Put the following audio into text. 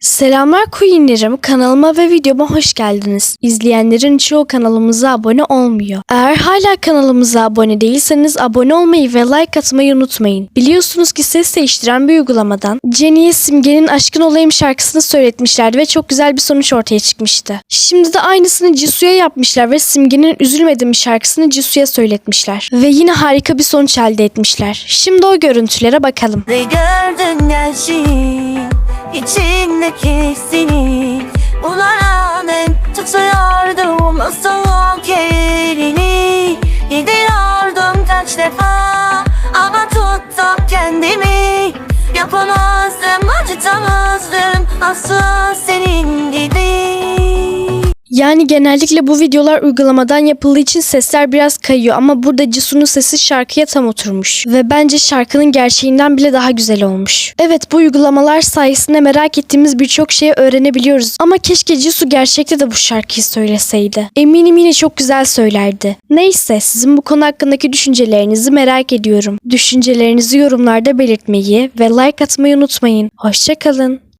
Selamlar Queen'lerim. Kanalıma ve videoma hoş geldiniz. İzleyenlerin çoğu kanalımıza abone olmuyor. Eğer hala kanalımıza abone değilseniz abone olmayı ve like atmayı unutmayın. Biliyorsunuz ki ses değiştiren bir uygulamadan Jenny'e Simge'nin Aşkın Olayım şarkısını söyletmişlerdi ve çok güzel bir sonuç ortaya çıkmıştı. Şimdi de aynısını Jisoo'ya yapmışlar ve Simge'nin Üzülmedim şarkısını Jisoo'ya söyletmişler. Ve yine harika bir sonuç elde etmişler. Şimdi o görüntülere bakalım. Ne gördün gerçeği içindeki seni Buna rağmen tutuyordum o soğuk elini Gidiyordum kaç defa ama tuttum kendimi. Yapamazdım acıtamazdım asla gibi Yani genellikle bu videolar uygulamadan yapıldığı için sesler biraz kayıyor ama burada Jisoo'nun sesi şarkıya tam oturmuş ve bence şarkının gerçeğinden bile daha güzel olmuş. Evet bu uygulamalar sayesinde merak ettiğimiz birçok şeyi öğrenebiliyoruz ama keşke Jisoo gerçekte de bu şarkıyı söyleseydi. Eminim yine çok güzel söylerdi. Neyse sizin bu konu hakkındaki düşüncelerinizi merak ediyorum. Düşüncelerinizi yorumlarda belirtmeyi ve like atmayı unutmayın. Hoşçakalın.